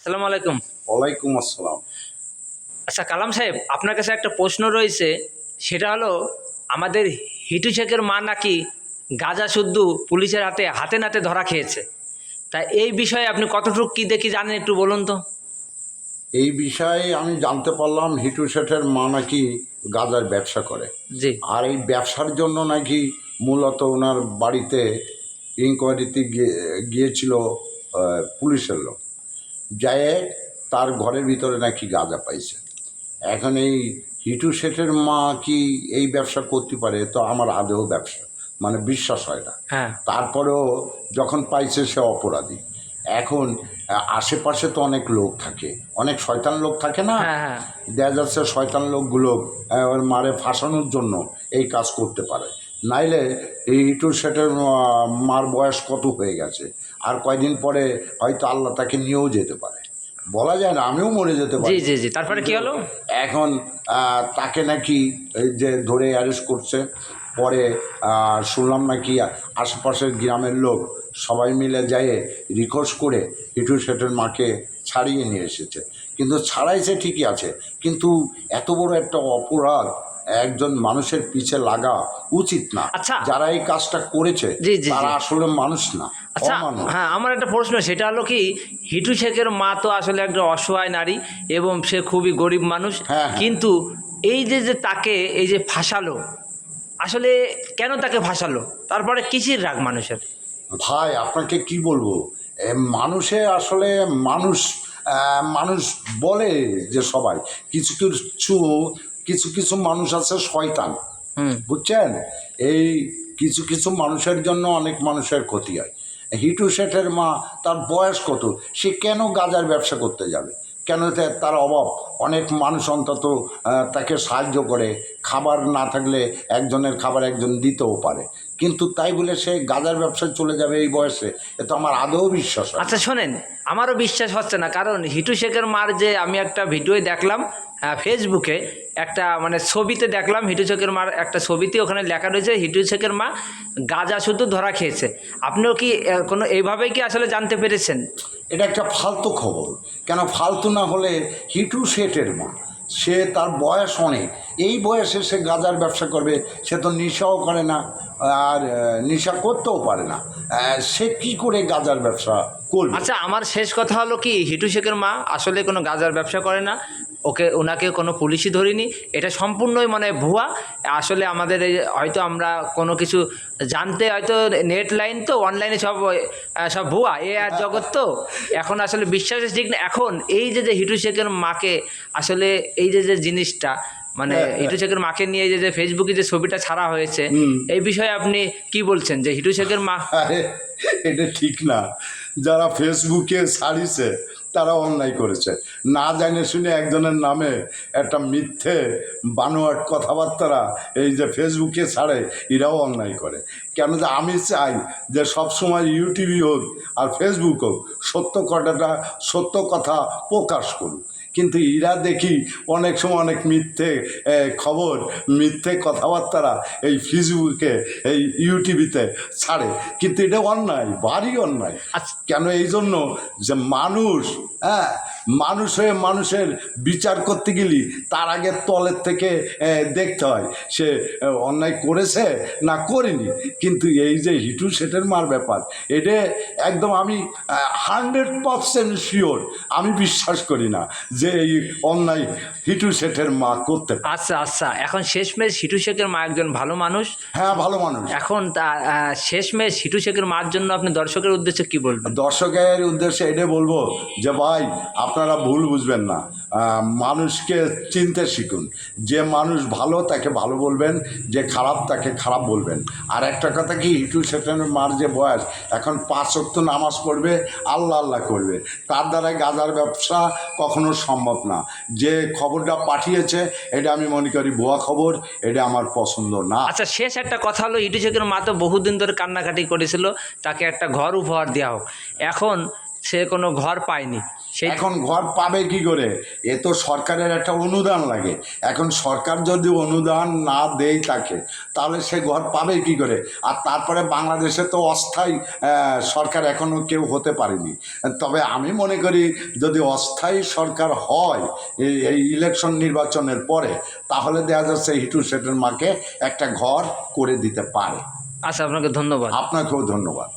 আসসালামু আলাইকুম। ওয়ালাইকুম আসসালাম। আচ্ছা কালাম সাহেব আপনার কাছে একটা প্রশ্ন রয়েছে। সেটা হলো আমাদের হিটু শেখের মা নাকি গাজা শুদ্ধ পুলিশের হাতে হাতে নাতে ধরা খেয়েছে? তা এই বিষয়ে আপনি কতটুকু কী দেখি জানেন একটু বলুন তো? এই বিষয়ে আমি জানতে পারলাম হিটু শেঠের মা নাকি গাজার ব্যবসা করে। জি। আর এই ব্যবসার জন্য নাকি মূলত ওনার বাড়িতে ইনকোয়ারিতে গিয়েছিল পুলিশের লোক। যায় তার ঘরের ভিতরে নাকি গাঁজা পাইছে। এখন এই হিটু শেঠের মা কি এই ব্যবসা করতে পারে? তো আমার আদেও ব্যবসা মানে বিশ্বাস হয় না। হ্যাঁ। তারপরেও যখন পাইছে সে অপরাধী। এখন আশেপাশে তো অনেক লোক থাকে। অনেক শয়তান লোক থাকে না? হ্যাঁ হ্যাঁ। দেখা যাচ্ছে শয়তান লোকগুলো মারে ফাঁসানোর জন্য এই কাজ করতে পারে। নাইলে এই ইটু সেটের মার বয়স কত হয়ে গেছে? আর কয়দিন পরে হয়তো আল্লাহ তাকে নিয়েও যেতে পারে। বলা যায় না আমিও মরে যেতে পারি। জি জি তারপরে কি হলো? এখন তাকে নাকি যে ধরে অ্যারেস্ট করছে পরে শুনলাম নাকি আশেপাশের গ্রামের লোক সবাই মিলে যায় রিকোয়েস্ট করে হিটু শেঠের মাকে ছাড়িয়ে নিয়ে এসেছে। কিন্তু ছাড়াইছে ঠিকই আছে কিন্তু এত বড় একটা অপরাধ একজন মানুষের পিছে লাগা উচিত না। আচ্ছা। যারা এই কাজটা করেছে তারা আসলে মানুষ না আচ্ছা হ্যাঁ আমার একটা প্রশ্ন সেটা হলো কি হিটু শেখের মা তো আসলে একটা অসহায় নারী এবং সে খুবই গরিব মানুষ হ্যাঁ, হ্যাঁ। কিন্তু এই যে যে তাকে এই যে ফাঁসালো আসলে কেন তাকে ফাঁসালো? তারপরে কিসির রাগ মানুষের? ভাই আপনাকে কি বলব? মানুষে আসলে মানুষ মানুষ বলে যে সবাই কিছু কিছু কিছু কিছু মানুষ আছে শয়তান। বুঝছেন? এই কিছু কিছু মানুষের জন্য অনেক মানুষের ক্ষতি হয়। হিটু শেঠের মা তার বয়স কত? সে কেন গাজার ব্যবসা করতে যাবে? কেন তার অভাব? অনেক মানুষ অন্তত তাকে সাহায্য করে। খাবার না থাকলে একজনের খাবার একজন দিতেও পারে। কিন্তু তাই বলে সে গাজার ব্যবসায় চলে যাবে এই বয়সে? এ তো আমার আদৌ বিশ্বাস আচ্ছা শোনেন আমারও বিশ্বাস হচ্ছে না। কারণ হিটু শেখের মার যে আমি একটা ভিডিও দেখলাম ফেসবুকে একটা মানে ছবিতে দেখলাম হিটু শেখের মার একটা ছবিতে ওখানে লেখা রয়েছে হিটু শেখের মা গাঁজা শুধু ধরা খেয়েছে। আপনিও কি কোনো এইভাবে কি আসলে জানতে পেরেছেন? এটা একটা ফালতু খবর। কেন ফালতু না হলে হিটু শেঠের মা সে তার বয়স অনেক। এই বয়সে সে গাঁজার ব্যবসা করবে সে তো নেশাও করে না আর নেশা করতেও পারে না। সে কি করে গাজার ব্যবসা করবে? আচ্ছা আমার শেষ কথা হলো কি হিটু শেখের মা আসলে কোনো গাঁজার ব্যবসা করে না ওকে ওনাকে কোনো পুলিশই ধরিনি। এটা সম্পূর্ণই মানে ভুয়া। আসলে আমাদের এই হয়তো আমরা কোনো কিছু জানতে হয়তো নেট লাইন তো অনলাইনে সব সব ভুয়া এ আর জগৎ তো। এখন আসলে বিশ্বাসের ঠিক না এখন এই যে যে হিটু শেখের মাকে আসলে এই যে যে জিনিসটা মানে হ্যাঁ, হ্যাঁ। হিটু শেখের মাকে নিয়ে যে যে ফেসবুকে যে ছবিটা ছাড়া হয়েছে এই বিষয়ে আপনি কি বলছেন যে হিটু শেখের মা এটা ঠিক না। যারা ফেসবুকে ছাড়িছে তারা অন্যায় করেছে। না জানে শুনে একজনের নামে একটা মিথ্যে বানোয়াট কথাবার্তারা এই যে ফেসবুকে ছাড়ে, এরাও অন্যায় করে। কেন যে আমি চাই যে সবসময় ইউটিউবই হোক আর ফেসবুক হোক, সত্য কথাটা, সত্য কথা প্রকাশ করুক। কিন্তু এরা দেখি অনেক সময় অনেক মিথ্যে খবর মিথ্যে কথাবার্তারা এই ফেসবুকে এই ইউটিউবিতে ছাড়ে। কিন্তু এটা অন্যায় ভারী অন্যায়। আজ কেন? এই জন্য যে মানুষ হ্যাঁ মানুষ হয়ে মানুষের বিচার করতে গেলি তার আগে তলের থেকে দেখতে হয়। সে অন্যায় করেছে না করেনি। কিন্তু এই যে হিটু সেটের মার ব্যাপার এটা একদম আমি হান্ড্রেড পারসেন্ট শিওর আমি বিশ্বাস করি না যে এই অন্যায় হিটু সেটের মা করতে। আচ্ছা আচ্ছা এখন শেষমেশ হিটু শেখের মা একজন ভালো মানুষ। হ্যাঁ ভালো মানুষ। এখন শেষমেশ হিটু শেখের মার জন্য আপনি দর্শকের উদ্দেশ্যে কি বলবেন? দর্শকের উদ্দেশ্যে এটা বলব যে ভাই আপনারা ভুল বুঝবেন না। মানুষকে চিনতে শিখুন। যে মানুষ ভালো, তাকে ভালো বলবেন। যে খারাপ, তাকে খারাপ বলবেন। আর একটা কথা কি হিটু সেটানের মার যে বয়স, এখন পাঁচ নামাজ পড়বে, আল্লাহ আল্লাহ করবে। তার দ্বারা গাজার ব্যবসা কখনো সম্ভব না। যে খবরটা পাঠিয়েছে, এটা আমি মনে করি ভুয়া খবর, এটা আমার পছন্দ না। আচ্ছা শেষ একটা কথা হলো, ইটু শেখের মা তো বহুদিন ধরে কান্নাকাটি করেছিল, তাকে একটা ঘর উপহার দেওয়া হোক। এখন সে কোনো ঘর পায়নি। এখন ঘর পাবে কি করে? এ তো সরকারের একটা অনুদান লাগে। এখন সরকার যদি অনুদান না দেয় তাকে তাহলে সে ঘর পাবে কি করে? আর তারপরে বাংলাদেশে তো অস্থায়ী সরকার এখনও কেউ হতে পারেনি। তবে আমি মনে করি যদি অস্থায়ী সরকার হয় এই এই ইলেকশন নির্বাচনের পরে তাহলে দেখা যাচ্ছে হিটু শেঠের মাকে একটা ঘর করে দিতে পারে। আচ্ছা আপনাকে ধন্যবাদ। আপনাকেও ধন্যবাদ।